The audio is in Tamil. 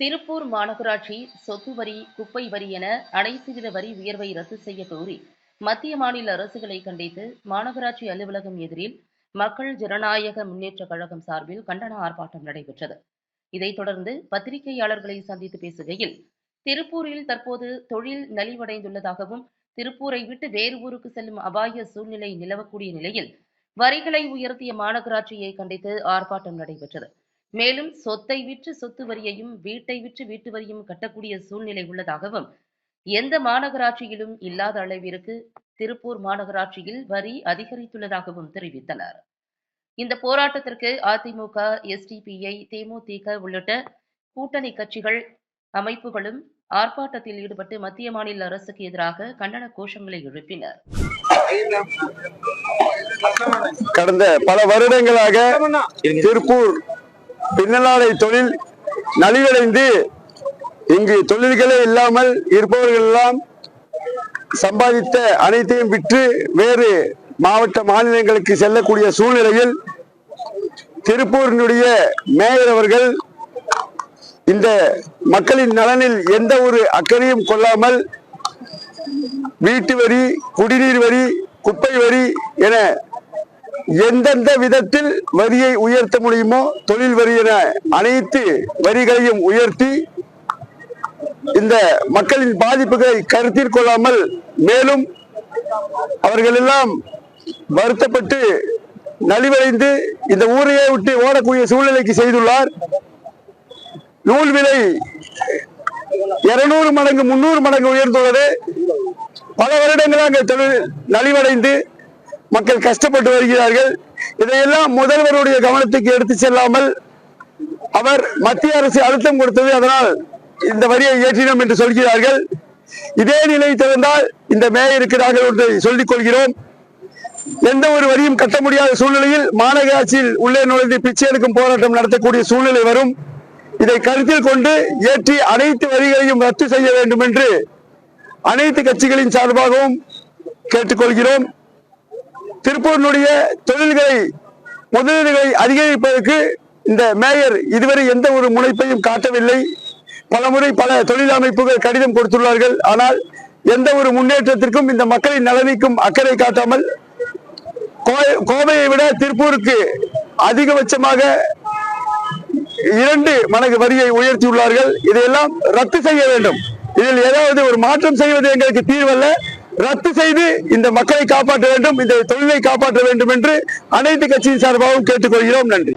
திருப்பூர் மாநகராட்சி சொத்து வரி குப்பை வரி என அனைத்து வரி உயர்வை ரத்து செய்ய கோரி மத்திய மாநில அரசுகளை கண்டித்து மாநகராட்சி அலுவலகம் எதிரில் மக்கள் ஜனநாயக முன்னேற்ற கழகம் சார்பில் கண்டன ஆர்ப்பாட்டம் நடைபெற்றது. இதைத் தொடர்ந்து பத்திரிகையாளர்களை சந்தித்து பேசுகையில் திருப்பூரில் தற்போது தொழில் நலிவடைந்துள்ளதாகவும் திருப்பூரை விட்டு வேறு ஊருக்கு செல்லும் அபாய சூழ்நிலை நிலவக்கூடிய நிலையில் வரிகளை உயர்த்திய மாநகராட்சியை கண்டித்து ஆர்ப்பாட்டம் நடைபெற்றது. மேலும் சொத்தை விற்று சொத்து வரியையும் வீட்டை விற்று வீட்டு வரியும் கட்டக்கூடிய சூழ்நிலை உள்ளதாகவும் எந்த மாநகராட்சியிலும் இல்லாத அளவிற்கு திருப்பூர் மாநகராட்சியில் வரி அதிகரித்துள்ளதாகவும் தெரிவித்தனர். இந்த போராட்டத்திற்கு அதிமுக எஸ்டிபிஐ தேமுதிக உள்ளிட்ட கூட்டணி கட்சிகள் அமைப்புகளும் ஆர்ப்பாட்டத்தில் ஈடுபட்டு மத்திய மாநில அரசுக்கு எதிராக கண்டன கோஷங்களை எழுப்பினர். கடந்த பல வருடங்களாக திருப்பூர் பின்னலாடை தொழில் நலிவடைந்து இங்கு தொழில்களே இல்லாமல் இருப்பவர்கள் எல்லாம் சம்பாதித்த அனைத்தையும் விற்று வேறு மாவட்ட மாநிலங்களுக்கு செல்லக்கூடிய சூழ்நிலையில் திருப்பூரினுடைய மேயர் அவர்கள் இந்த மக்களின் நலனில் எந்த ஒரு அக்கறையும் கொள்ளாமல் வீட்டு வரி குடிநீர் வரி குப்பை வரி என எந்தெந்த விதத்தில் வரியை உயர்த்த முடியுமோ தொழில் வரி என அனைத்து வரிகளையும் உயர்த்தி இந்த மக்களின் பாதிப்புகளை கருத்தில் கொள்ளாமல் மேலும் அவர்கள் எல்லாம் வருத்தப்பட்டு நலிவடைந்து இந்த ஊரையே விட்டு ஓடக்கூடிய சூழ்நிலைக்கு செய்துள்ளார். நூல் விலை இருநூறு மடங்கு முன்னூறு மடங்கு உயர்ந்துள்ளது. பல வருடங்களாக தொழில் நலிவடைந்து மக்கள் கஷ்டப்பட்டு வருகிறார்கள். இதையெல்லாம் முதல்வருடைய கவனத்துக்கு எடுத்து செல்லாமல் அவர் மத்திய அரசு அழுத்தம் கொடுத்தது. அதனால் இந்த வரியை ஏற்றினோம் என்று சொல்கிறார்கள். இதே நிலை திறந்தால் இந்த மேயருக்கு நாங்கள் ஒன்று சொல்லிக் கொள்கிறோம். எந்த ஒரு வரியும் கட்ட முடியாத சூழ்நிலையில் மாநகராட்சியில் உள்ளே நுழைந்து பிச்சை எடுக்கும் போராட்டம் நடத்தக்கூடிய சூழ்நிலை வரும். இதை கருத்தில் கொண்டு ஏற்றி அனைத்து வரிகளையும் ரத்து செய்ய வேண்டும் என்று அனைத்து கட்சிகளின் சார்பாகவும் கேட்டுக்கொள்கிறோம். திருப்பூரினுடைய தொழில்களை முதலீடுகளை அதிகரிப்பதற்கு இந்த மேயர் இதுவரை எந்த ஒரு முனைப்பையும் காட்டவில்லை. பலமுறை பல தொழில் அமைப்புகள் கடிதம் கொடுத்துள்ளார்கள். ஆனால் எந்த ஒரு முன்னேற்றத்திற்கும் இந்த மக்களின் நலனுக்கும் அக்கறை காட்டாமல் கோவையை விட திருப்பூருக்கு அதிகபட்சமாக இரண்டு மடங்கு வரியை உயர்த்தியுள்ளார்கள். இதையெல்லாம் ரத்து செய்ய வேண்டும். இதில் ஏதாவது ஒரு மாற்றம் செய்வது எங்களுக்கு தீர்வல்ல. ரத்து செய்து இந்த மக்களை காப்பாற்ற வேண்டும் இந்த தொழிலை காப்பாற்ற வேண்டும் என்று அனைத்து கட்சியின் சார்பாகவும் கேட்டுக்கொள்கிறோம். நன்றி.